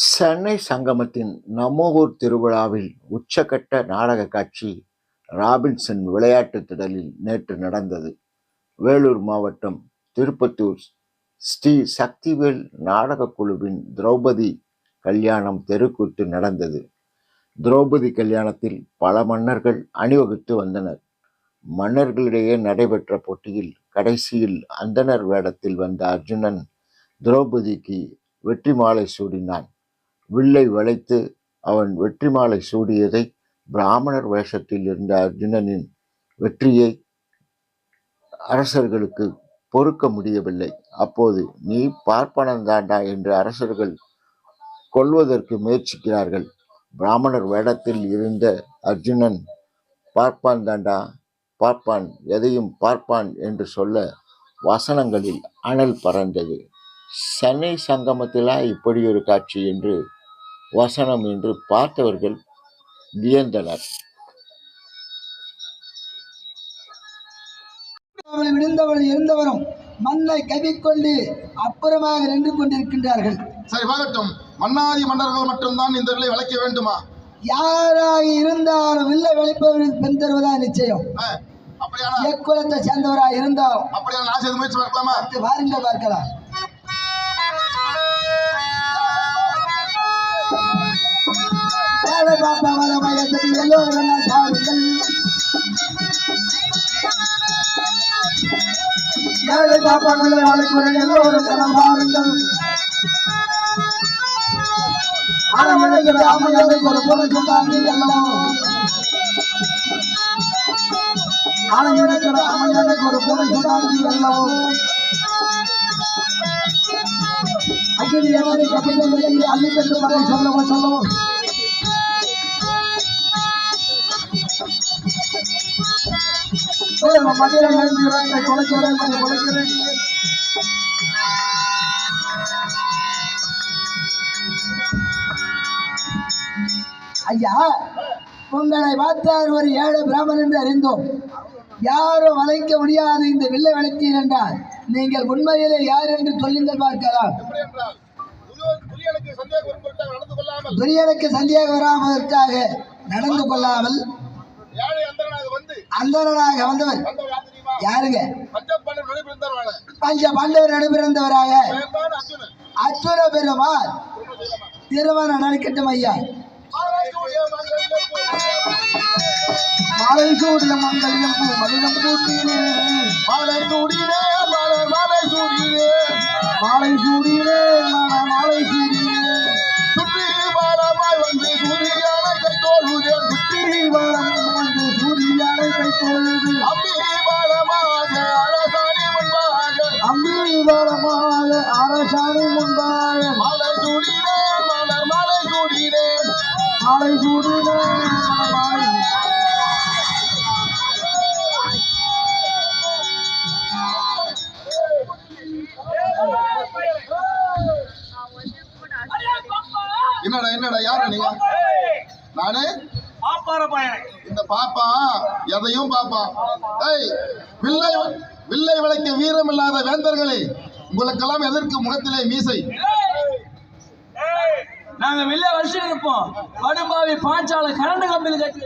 சென்னை சங்கமத்தின் நம்மூர் திருவிழாவில் உச்சகட்ட நாடக காட்சி ராபின்சன் விளையாட்டு திடலில் நேற்று நடந்தது. வேலூர் மாவட்டம் திருப்பத்தூர் ஸ்ரீ சக்திவேல் நாடகக் குழுவின் திரௌபதி கல்யாணம் தெருக்கூத்து நடந்தது. திரௌபதி கல்யாணத்தில் பல மன்னர்கள் அணிவகுத்து வந்தனர். மன்னர்களிடையே நடைபெற்ற போட்டியில் கடைசியில் அந்தணர் வேடத்தில் வந்த அர்ஜுனன் திரௌபதிக்கு வெற்றி மாலை சூடினான். வில்லை வளைத்து அவன் வெற்றி மாலை சூடியதை பிராமணர் வேஷத்தில் இருந்த அர்ஜுனனின் வெற்றியை அரசர்களுக்கு பொறுக்க முடியவில்லை. அப்போது நீ பார்ப்பனந்தாண்டா என்று அரசர்கள் கொல்வதற்கு முயற்சிக்கிறார்கள். பிராமணர் வேடத்தில் இருந்த அர்ஜுனன் பார்ப்பான் தாண்டா பார்ப்பான் எதையும் பார்ப்பான் என்று சொல்ல வசனங்களில் அனல் பறந்தது. சென்னை சங்கமத்திலா இப்படி ஒரு காட்சி என்று வசனம் என்று பார்த்தவர்கள் வியந்தனர். விழுந்தவள் இருந்தவரும் மண்ணை கவிக்கொண்டு அப்புறமாக நின்று கொண்டிருக்கின்றார்கள். சரி பார்க்கட்டும். மன்னாதி மன்னர்கள் மட்டும்தான் இந்த விலை வளைக்க வேண்டுமா? யாராக இருந்தாலும் வில்லை வெளிப்பவர்கள் பெண் தருவதா நிச்சயம். எக்குலத்தை சேர்ந்தவராக இருந்தாலும் அப்படியான நான் செய்து முயற்சி பார்க்கலாமா? வாருங்கள் பார்க்கலாம். ஏழை பாப்பாக்களை வாழ்க்குறேன் எல்லோரும் கரம் பாருங்கள் ஆனவனுக்கு அமையனுக்கு ஒரு பொருள் சொன்னாங்க எல்லாம் ஆனவனுக்கு அமையனுக்கு ஒரு பொருள் சொன்னாங்க எல்லாம் அகில் எவரை அள்ளி பெற்று சொல்லவும் சொல்லவும் ஐயா உங்களை பார்த்தார் ஒரு ஏழு பிராமணன் என்று அறிந்தோம். யாரும் வளைக்க முடியாது இந்த வில்லை வளைத்தீர் என்றால் நீங்கள் உண்மையிலே யார் என்று சொல்லுங்கள் பார்க்கலாம். துரியனுக்கு சந்தேகம் வராமதற்காக நடந்து கொள்ளாமல் அந்தரனாக வந்தவர் யாருங்க? பஞ்ச பாண்டவர் நடைபெறந்தவராக அச்சுர பெருமாள் திருமணம் நடக்கட்டும் ஐயா. மாலை சூடிய மங்கலியம் பூ மனிதம் முன்பாக மாலை சூடினே மலர் மாலை சூடினே மாலை சூடினே என்னடா என்னடா யாரு நீங்க? நானு? இந்த பாப்பா எதையும் பாப்பான் ஏய் வில்லை வில்லை விளைக்க வீரம் இல்லாத வேந்தர்களே. உங்களுக்கெல்லாம் எதற்கு முகத்திலே மீசை நாங்க வெளில வருஷம் இருப்போம் படுபாவி பாஞ்சால கரண்ட் கம்பியில் கட்டி.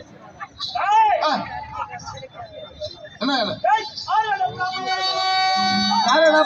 என்ன என்ன? யாரடா